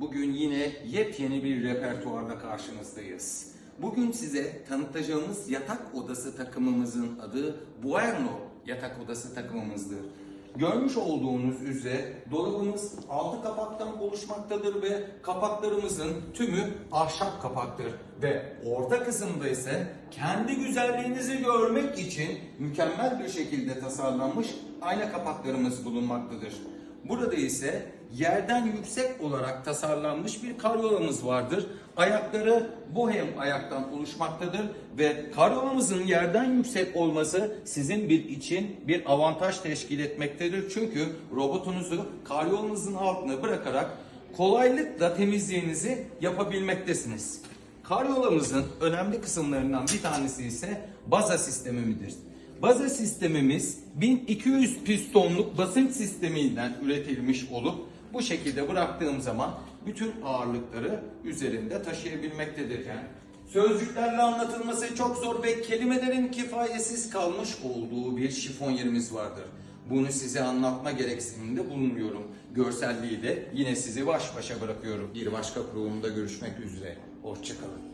Bugün yine yepyeni bir repertuarla karşınızdayız. Bugün size tanıtacağımız yatak odası takımımızın adı Buerno yatak odası takımımızdır. Görmüş olduğunuz üzere dolabımız altı kapaktan oluşmaktadır ve kapaklarımızın tümü ahşap kapaktır. Ve orta kısımda ise kendi güzelliğinizi görmek için mükemmel bir şekilde tasarlanmış ayna kapaklarımız bulunmaktadır. Burada ise yerden yüksek olarak tasarlanmış bir karyolamız vardır. Ayakları bohem ayaktan oluşmaktadır ve karyolamızın yerden yüksek olması sizin bir için bir avantaj teşkil etmektedir. Çünkü robotunuzu karyolanızın altına bırakarak kolaylıkla temizliğinizi yapabilmektesiniz. Karyolamızın önemli kısımlarından bir tanesi ise baza sistemimidir. Baza sistemimiz 1200 pistonluk basınç sisteminden üretilmiş olup bu şekilde bıraktığım zaman bütün ağırlıkları üzerinde taşıyabilmektedir. Yani sözcüklerle anlatılması çok zor ve kelimelerin kifayetsiz kalmış olduğu bir şifonyerimiz vardır. Bunu size anlatma gereksiniminde bulunmuyorum. Görselliği de yine sizi baş başa bırakıyorum. Bir başka kurulumda görüşmek üzere. Hoşçakalın.